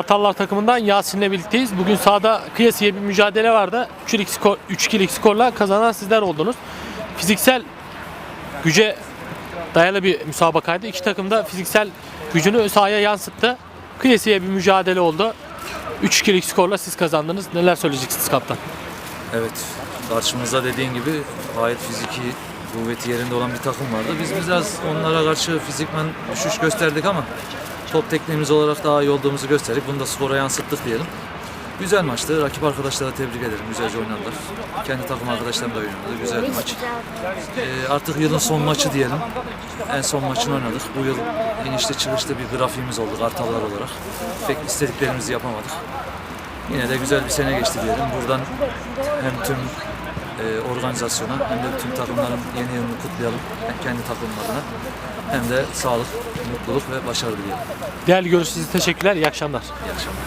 Kartallar takımından Yasin'le birlikteyiz. Bugün sahada kıyasıya bir mücadele vardı. 3-2 skor, 3-2'lik skorla kazanan sizler oldunuz. Fiziksel güce dayalı bir müsabakaydı. İki takım da fiziksel gücünü sahaya yansıttı. Kıyasıya bir mücadele oldu. 3-2'lik skorla siz kazandınız. Neler söyleyeceksiniz kaptan? Evet, karşımızda dediğin gibi gayet fiziki kuvveti yerinde olan bir takım vardı. Biz biraz onlara karşı fizikmen düşüş gösterdik ama top tekniğimiz olarak daha iyi olduğumuzu gösterdik. Bunu da skora yansıttık diyelim. Güzel maçtı. Rakip arkadaşlara tebrik ederim. Güzelce oynadılar. Kendi takım arkadaşlarım da oynadı. Güzel bir maç. Ee, artık yılın son maçı diyelim. En son maçını oynadık. Bu yıl inişte çıkışta bir grafiğimiz oldu kartallar olarak. Pek istediklerimizi yapamadık. Yine de güzel bir sene geçti diyelim. Buradan hem tüm e, organizasyona hem de tüm takımların yeni yılını kutlayalım. Hem kendi takımlarına hem de sağlık, mutluluk ve başarı dileyelim. Değerli için teşekkürler. İyi akşamlar. İyi akşamlar.